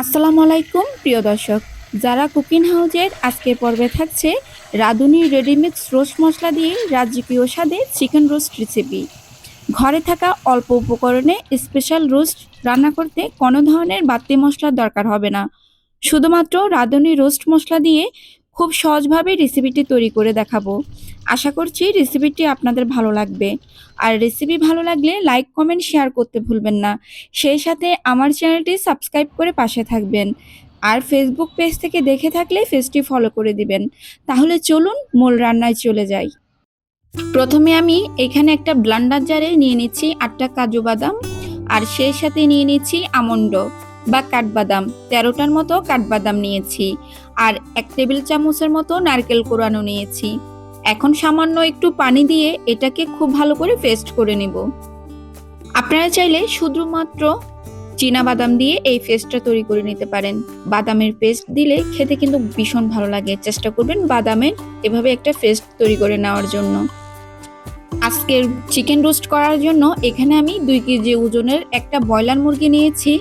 আসসালামু আলাইকুম, প্রিয় দর্শক। যারা কুকিং হাউজের আজকের পর্বে থাকছে, রাঁধুনি রেডিমেড রোস্ট মশলা দিয়ে রাজকীয় স্বাদে চিকেন রোস্ট রেসিপি ঘরে থাকা অল্প উপকরণে স্পেশাল রোস্ট রান্না করতে কোনো ধরনের বাড়তি মশলার দরকার হবে না। শুধুমাত্র রাঁধুনি রোস্ট মশলা দিয়ে খুব সহজভাবে রেসিপিটি তৈরি করে দেখাবো। আশা করছি রেসিপিটি আপনাদের ভালো লাগবে। আর রেসিপি ভালো লাগলে লাইক কমেন্ট শেয়ার করতে ভুলবেন না। সেই সাথে আমার চ্যানেলটি সাবস্ক্রাইব করে পাশে থাকবেন। আর ফেসবুক পেজ থেকে দেখে থাকলে পেজটি ফলো করে দিবেন। তাহলে চলুন মূল রান্নায় চলে যাই। প্রথমে আমি এখানে একটা ব্লান্ডার জারে নিয়ে নিচ্ছি আটটা কাজু বাদাম। আর সেই সাথে নিয়ে নিচ্ছি আমন্ড বা কাঠবাদাম। তেরোটার মতো কাঠবাদাম নিয়েছি। আর এক টেবিল চামচের মতো নারকেল কোরানো নিয়েছি। এখন সামান্য একটু পানি দিয়ে এটাকে খুব ভালো করে পেস্ট করে নেব। আপনারা চাইলে শুধুমাত্র চীনা বাদাম দিয়ে এই পেস্টটা তৈরি করে নিতে পারেন। বাদামের পেস্ট দিলে খেতে কিন্তু ভীষণ ভালো লাগে। চেষ্টা করবেন বাদামের এভাবে একটা পেস্ট তৈরি করে নেওয়ার জন্য। আজকের চিকেন রোস্ট করার জন্য এখানে আমি দুই কেজি ওজনের একটা ব্রয়লার মুরগি নিয়েছি।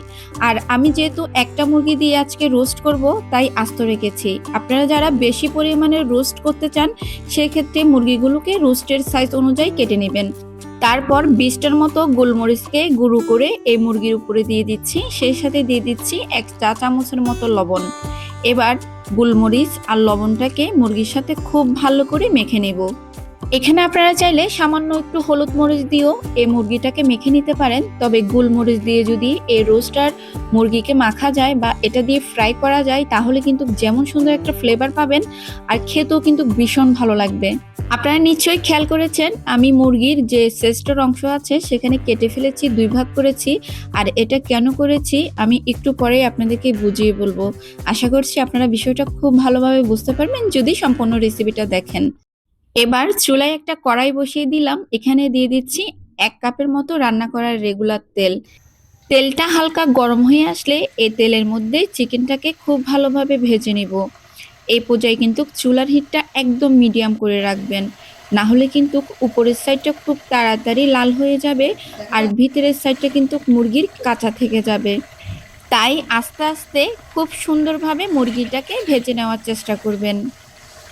আর আমি যেহেতু একটা মুরগি দিয়ে আজকে রোস্ট করব, তাই আস্ত রেখেছি। আপনারা যারা বেশি পরিমাণে রোস্ট করতে চান, সেক্ষেত্রে মুরগিগুলোকে রোস্টের সাইজ অনুযায়ী কেটে নেবেন। তারপর বিশটার মতো গোলমরিচকে গুঁড়ো করে এই মুরগির উপরে দিয়ে দিচ্ছি। সেই সাথে দিয়ে দিচ্ছি এক চা চামচের মতো লবণ। এবার গোলমরিচ আর লবণটাকে মুরগির সাথে খুব ভালো করে মেখে নেব। এখানে আপনারা চাইলে সামান্য একটু হলুদ মরিচ দিয়েও এই মুরগিটাকে মেখে নিতে পারেন। তবে গোলমরিচ দিয়ে যদি এই রোস্টার মুরগিকে মাখা যায় বা এটা দিয়ে ফ্রাই করা যায়, তাহলে কিন্তু যেমন সুন্দর একটা ফ্লেভার পাবেন আর খেতেও কিন্তু ভীষণ ভালো লাগবে। আপনারা নিশ্চয়ই খেয়াল করেছেন, আমি মুরগির যে শ্রেষ্ঠর অংশ আছে সেখানে কেটে ফেলেছি, দুই ভাগ করেছি। আর এটা কেন করেছি আমি একটু পরেই আপনাদেরকে বুঝিয়ে বলব। আশা করছি আপনারা বিষয়টা খুব ভালোভাবে বুঝতে পারবেন যদি সম্পূর্ণ রেসিপিটা দেখেন। এবার চুলায় একটা কড়াই বসিয়ে দিলাম। এখানে দিয়ে দিচ্ছি এক কাপের মতো রান্না করার রেগুলার তেল। তেলটা হালকা গরম হয়ে আসলে এই তেলের মধ্যে চিকেনটাকে খুব ভালোভাবে ভেজে নেব। এই পর্যায়ে কিন্তু চুলার হিটটা একদম মিডিয়াম করে রাখবেন। না হলে কিন্তু উপরের সাইডটা খুব তাড়াতাড়ি লাল হয়ে যাবে আর ভিতরের সাইডটা কিন্তু মুরগির কাঁচা থেকে যাবে। তাই আস্তে আস্তে খুব সুন্দরভাবে মুরগিটাকে ভেজে নেওয়ার চেষ্টা করবেন।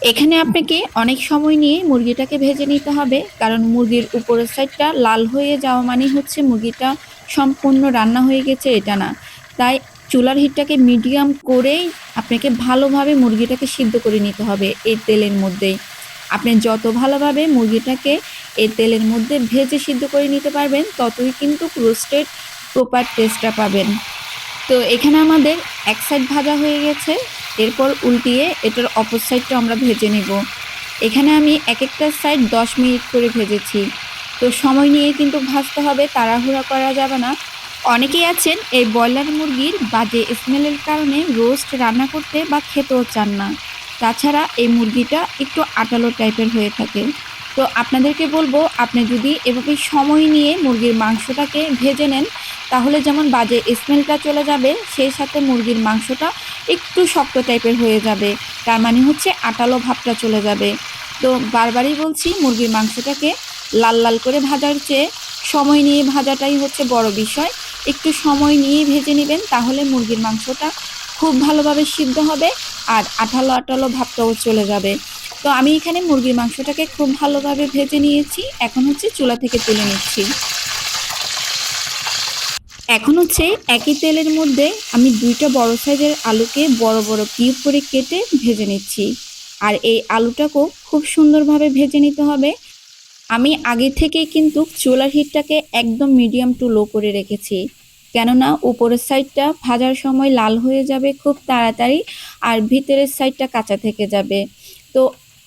এখানে আপনাকে অনেক সময় নিয়ে মুরগিটাকে ভেজে নিতে হবে, কারণ মুরগির উপরের সাইডটা লাল হয়ে যাওয়া মানে হচ্ছে মুরগিটা সম্পূর্ণ রান্না হয়ে গেছে, এটা না। তাই চুলার হিটটাকে মিডিয়াম করেই আপনাকে ভালোভাবে মুরগিটাকে সিদ্ধ করে নিতে হবে এই তেলের মধ্যেই। আপনি যত ভালোভাবে মুরগিটাকে এই তেলের মধ্যে ভেজে সিদ্ধ করে নিতে পারবেন, ততই কিন্তু রোস্টেড প্রপার টেস্টটা পাবেন। তো এখানে আমাদের এক সাইড ভাজা হয়ে গেছে, এরপর উল্টিয়ে এটার অপর সাইডটা আমরা ভেজে নেব। এখানে আমি এক একটা সাইড দশ মিনিট করে ভেজেছি। তো সময় নিয়ে কিন্তু ভাজতে হবে, তাড়াহুড়া করা যাবে না। অনেকেই আছেন এই ব্রয়লার মুরগির বাজে স্মেলের কারণে রোস্ট রান্না করতে বা খেতেও চান না। তাছাড়া এই মুরগিটা একটু আটালো টাইপের হয়ে থাকে। তো আপনাদেরকে বলব, আপনি যদি এভাবে সময় নিয়ে মুরগির মাংসটাকে ভেজে নেন, তাহলে যেমন বাজে স্মেলটা চলে যাবে, সেই সাথে মুরগির মাংসটা একটু শক্ত টাইপের হয়ে যাবে। তার মানে হচ্ছে আটালো ভাবটা চলে যাবে। তো বারবারই বলছি, মুরগির মাংসটাকে লাল লাল করে ভাজার চেয়ে সময় নিয়ে ভাজাটাই হচ্ছে বড় বিষয়। একটু সময় নিয়ে ভেজে নেবেন, তাহলে মুরগির মাংসটা খুব ভালোভাবে সিদ্ধ হবে আর আঠালো আঠালো ভাবটাও চলে যাবে। তো আমি এখানে মুরগির মাংসটাকে খুব ভালোভাবে ভেজে নিয়েছি। এখন হচ্ছে চুলা থেকে তুলে নিচ্ছি। এখন হচ্ছে একই তেলের মধ্যে আমি দুইটা বড় সাইজের আলুকে বড় বড় কিউব করে কেটে ভেজে নিচ্ছি। আর এই আলুটাকেও খুব সুন্দরভাবে ভেজে নিতে হবে। আমি আগে থেকে কিন্তু চুলার হিটটাকে একদম মিডিয়াম টু লো করে রেখেছি। কেননা উপরের সাইডটা ভাজার সময় লাল হয়ে যাবে খুব তাড়াতাড়ি আর ভিতরের সাইডটা কাঁচা থেকে যাবে। তো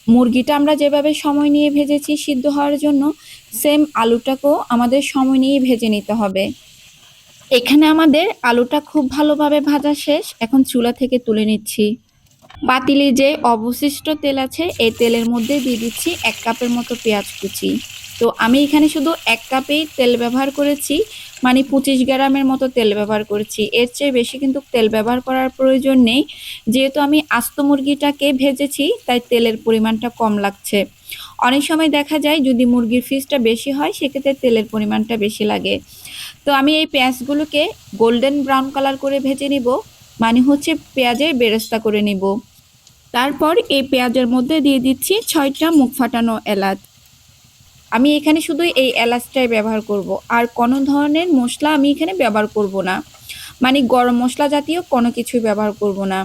মুরগিটা আমরা যেভাবে সময় নিয়ে ভেজেছি সিদ্ধ হওয়ার জন্য সেম আলুটাকেও আমাদের সময় নিয়ে ভেজে নিতে হবে। এখানে আমাদের আলুটা খুব ভালোভাবে ভাজা শেষ, এখন চুলা থেকে তুলে নিচ্ছি। পাতিলে যে অবশিষ্ট তেল আছে, এই তেলের মধ্যে দিয়ে দিচ্ছি এক কাপের মতো পেঁয়াজ কুচি। তো আমি এখানে শুধু এক কাপেই তেল ব্যবহার করেছি মানে পঁচিশ গ্রামের মতো তেল ব্যবহার করেছি। এর চেয়ে বেশি কিন্তু তেল ব্যবহার করার প্রয়োজন নেই। যেহেতু আমি আস্ত মুরগিটাকে ভেজেছি, তাই তেলের পরিমাণটা কম লাগছে। অনেক সময় দেখা যায় যদি মুরগির ফিসটা বেশি হয়, সেক্ষেত্রে তেলের পরিমাণটা বেশি লাগে। তো আমি এই পেঁয়াজগুলোকে গোল্ডেন ব্রাউন কালার করে ভেজে নিব মানে হচ্ছে পেঁয়াজের বেরেস্তা করে নিব। তারপর এই পেঁয়াজের মধ্যে দিয়ে দিচ্ছি ছয়টা মুখ ফাটানো এলাচ। আমি এখানে শুধু এই এলাচটাই ব্যবহার করব। আর কোনো ধরনের মশলা আমি এখানে ব্যবহার করব না। মানে গরম মশলা জাতীয় কোনো কিছুই ব্যবহার করব না।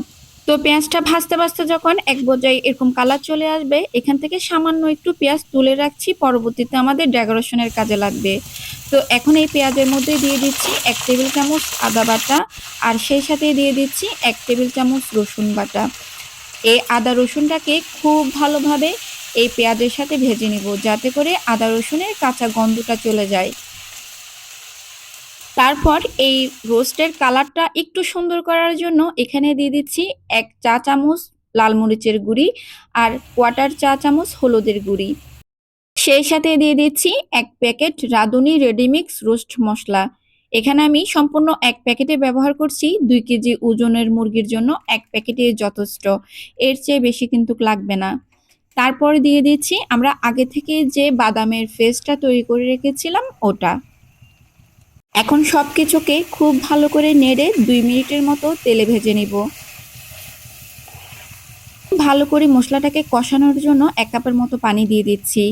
তো পেঁয়াজটা ভাজতে ভাজতে যখন এক পর্যায়ে এরকম কালার চলে আসবে, এখান থেকে সামান্য একটু পেঁয়াজ তুলে রাখছি। পরবর্তীতে আমাদের ডেকোরেশনের কাজে লাগবে। তো এখন এই পেঁয়াজের মধ্যে দিয়ে দিচ্ছি এক টেবিল চামচ আদা বাটা আর সেই সাথে দিয়ে দিচ্ছি এক টেবিল চামচ রসুন বাটা। এই আদা রসুনটাকে খুব ভালোভাবে এই পেঁয়াজের সাথে ভেজে নিব, যাতে করে আদা রসুনের কাঁচা গন্ধটা চলে যায়। তারপর এই রোস্টের কালারটা একটু সুন্দর করার জন্য এখানে দিয়ে দিচ্ছি এক চা চামচ লাল মরিচের গুঁড়ি আর কোয়াটার চা চামচ হলুদের গুঁড়ি। সেই সাথে দিয়ে দিচ্ছি এক প্যাকেট রাঁধুনি রেডিমিক্স রোস্ট মশলা। এখানে আমি সম্পূর্ণ এক প্যাকেটে ব্যবহার করছি দুই কেজি ওজনের মুরগির জন্য এক প্যাকেটে যথেষ্ট। এর চেয়ে বেশি কিন্তু লাগবে না। তারপর দিয়ে দিচ্ছি, আমরা আগে থেকে যে বাদামের ফেসটা তৈরি করে রেখেছিলাম ওটা। এখন সব কিছুকে খুব ভালো করে নেড়ে দুই মিনিটের মতো তেলে ভেজে নিব। ভালো করে মশলাটাকে কষানোর জন্য এক কাপের মতো পানি দিয়ে দিচ্ছি।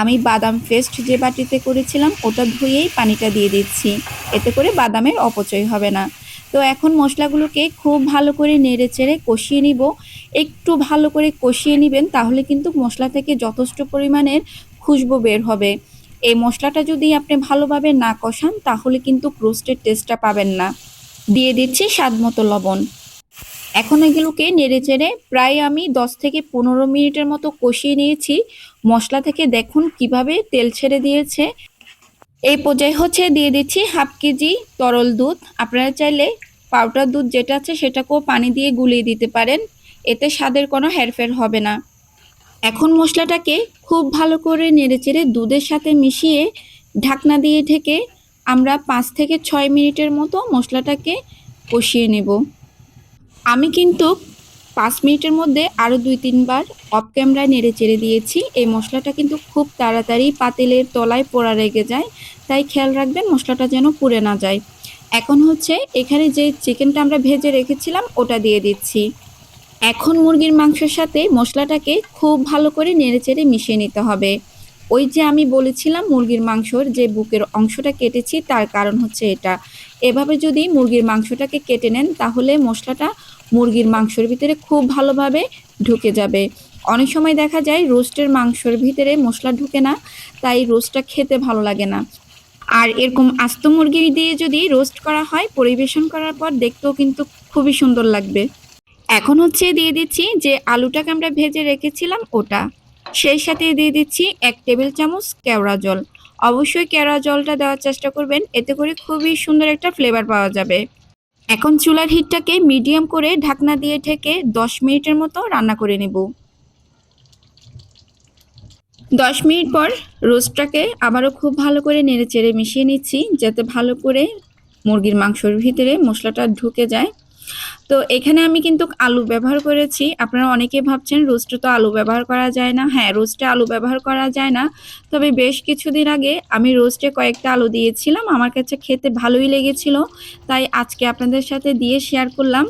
আমি বাদাম পেস্ট যে বাটিতে করেছিলাম, ওটা ধুয়েই পানিটা দিয়ে দিচ্ছি। এতে করে বাদামের অপচয় হবে না। তো এখন মশলাগুলোকে খুব ভালো করে নেড়ে চেড়ে কষিয়ে নিব। একটু ভালো করে কষিয়ে নেবেন, তাহলে কিন্তু মশলা থেকে যথেষ্ট পরিমাণের খুশবু বের হবে। এই মশলাটা যদি আপনি ভালোভাবে না কষান, তাহলে কিন্তু রোস্টের টেস্টটা পাবেন না। দিয়ে দিচ্ছি স্বাদ মতো লবণ। এখন এগুলোকে নেড়ে চেড়ে প্রায় আমি দশ থেকে পনেরো মিনিটের মতো কষিয়ে নিয়েছি। মশলা থেকে দেখুন কীভাবে তেল ছেড়ে দিয়েছে। এই পর্যায়ে হচ্ছে দিয়ে দিচ্ছি হাফ কেজি তরল দুধ। আপনারা চাইলে পাউডার দুধ যেটা আছে সেটাকেও পানি দিয়ে গুলিয়ে দিতে পারেন। এতে স্বাদের কোনো হেরফের হবে না। এখন মশলাটাকে খুব ভালো করে নেড়েচেড়ে দুধের সাথে মিশিয়ে ঢাকনা দিয়ে ঢেকে আমরা পাঁচ থেকে ছয় মিনিটের মতো মশলাটাকে কষিয়ে নেব। আমি কিন্তু পাঁচ মিনিটের মধ্যে আরও দুই তিনবার অফ ক্যামেরায় নেড়ে চেড়ে দিয়েছি। এই মশলাটা কিন্তু খুব তাড়াতাড়ি পাতিলের তলায় পোড়া রেগে যায়, তাই খেয়াল রাখবেন মশলাটা যেন পুড়ে না যায়। এখন হচ্ছে এখানে যে চিকেনটা আমরা ভেজে রেখেছিলাম, ওটা দিয়ে দিচ্ছি। এখন মুরগির মাংসের সাথে মশলাটাকে খুব ভালো করে নেড়েচেড়ে মিশিয়ে নিতে হবে। ওই যে আমি বলেছিলাম মুরগির মাংসর যে বুকের অংশটা কেটেছি, তার কারণ হচ্ছে এটা। এভাবে যদি মুরগির মাংসটাকে কেটে নেন, তাহলে মশলাটা মুরগির মাংসের ভিতরে খুব ভালোভাবে ঢুকে যাবে। অনেক সময় দেখা যায় রোস্টের মাংসের ভিতরে মশলা ঢুকে না, তাই রোস্টটা খেতে ভালো লাগে না। আর এরকম আস্ত মুরগি দিয়ে যদি রোস্ট করা হয়, পরিবেশন করার পর দেখতেও কিন্তু খুবই সুন্দর লাগবে। এখন হচ্ছে দিয়ে দিচ্ছি যে আলুটাকে আমরা ভেজে রেখেছিলাম ওটা। সেই সাথে দিয়ে দিচ্ছি এক টেবিল চামচ কেওড়া জল। অবশ্যই কেওড়া জলটা দেওয়ার চেষ্টা করবেন, এতে করে খুবই সুন্দর একটা ফ্লেভার পাওয়া যাবে। এখন চুলার হিটটাকে মিডিয়াম করে ঢাকনা দিয়ে ঠেকে দশ মিনিটের মতো রান্না করে নেব। দশ মিনিট পর রোস্টটাকে আবারও খুব ভালো করে নেড়ে চেড়ে মিশিয়ে নিচ্ছি, যাতে ভালো করে মুরগির মাংসর ভিতরে মশলাটা ঢুকে যায়। তো এখানে আমি কিন্তু আলু ব্যবহার করেছি। আপনারা অনেকে ভাবছেন রোস্টে তো আলু ব্যবহার করা যায় না। হ্যাঁ রোস্টে আলু ব্যবহার করা যায় না। তবে বেশ কিছুদিন আগে আমি রোস্টে কয়েকটা আলু দিয়েছিলাম। আমার কাছে খেতে ভালোই লেগেছিল। তাই আজকে আপনাদের সাথে দিয়ে শেয়ার করলাম।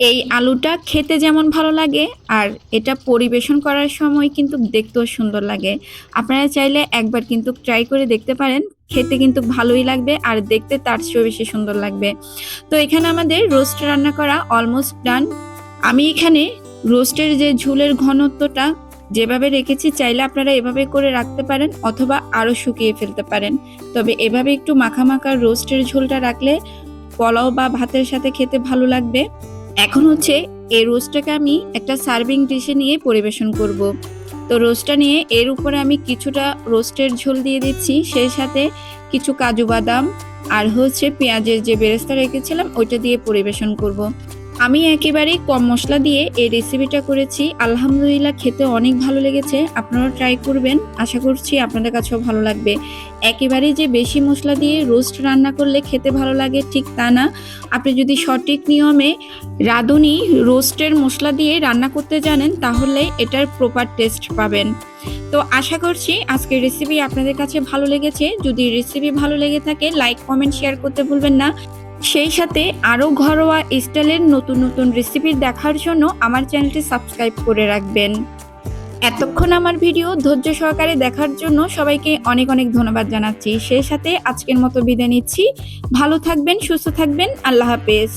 এই আলুটা খেতে যেমন ভালো লাগে আর এটা পরিবেশন করার সময় কিন্তু দেখতেও সুন্দর লাগে। আপনারা চাইলে একবার কিন্তু ট্রাই করে দেখতে পারেন। খেতে কিন্তু ভালোই লাগবে আর দেখতে তার চেয়েও বেশি সুন্দর লাগবে। তো এখানে আমাদের রোস্ট রান্না করা অলমোস্ট ডান আমি এখানে রোস্টের যে ঝুলের ঘনত্বটা যেভাবে রেখেছি, চাইলে আপনারা এভাবে করে রাখতে পারেন অথবা আরও শুকিয়ে ফেলতে পারেন। তবে এভাবে একটু মাখা মাখা রোস্টের ঝোলটা রাখলে পোলাও বা ভাতের সাথে খেতে ভালো লাগবে। এখন হচ্ছে এই রোস্টটাকে আমি একটা সার্ভিং ডিশে নিয়ে পরিবেশন করব। তো রোস্টটা নিয়ে এর উপরে আমি কিছুটা রোস্টের ঝোল দিয়ে দিচ্ছি, সেই সাথে কিছু কাজু বাদাম আর হচ্ছে পেঁয়াজের যে বেরেস্তা রেখেছিলাম, ওইটা দিয়ে পরিবেশন করব। আমি একেবারেই কম মশলা দিয়ে এই রেসিপিটা করেছি। আলহামদুলিল্লাহ খেতে অনেক ভালো লেগেছে। আপনারা ট্রাই করবেন। আশা করছি আপনাদের কাছেও ভালো লাগবে। একেবারেই যে বেশি মশলা দিয়ে রোস্ট রান্না করলে খেতে ভালো লাগে ঠিক তা না। আপনি যদি সঠিক নিয়মে রাঁধুনি রোস্টের মশলা দিয়ে রান্না করতে জানেন, তাহলে এটার প্রপার টেস্ট পাবেন। তো আশা করছি আজকের রেসিপি আপনাদের কাছে ভালো লেগেছে। যদি রেসিপি ভালো লেগে থাকে লাইক কমেন্ট শেয়ার করতে ভুলবেন না। সেই সাথে আরও ঘরোয়া স্টাইলের নতুন নতুন রেসিপি দেখার জন্য আমার চ্যানেলটি সাবস্ক্রাইব করে রাখবেন। এতক্ষণ আমার ভিডিও ধৈর্য সহকারে দেখার জন্য সবাইকে অনেক অনেক ধন্যবাদ জানাচ্ছি। সেই সাথে আজকের মতো বিদায় নিচ্ছি। ভালো থাকবেন, সুস্থ থাকবেন। আল্লাহ হাফেজ।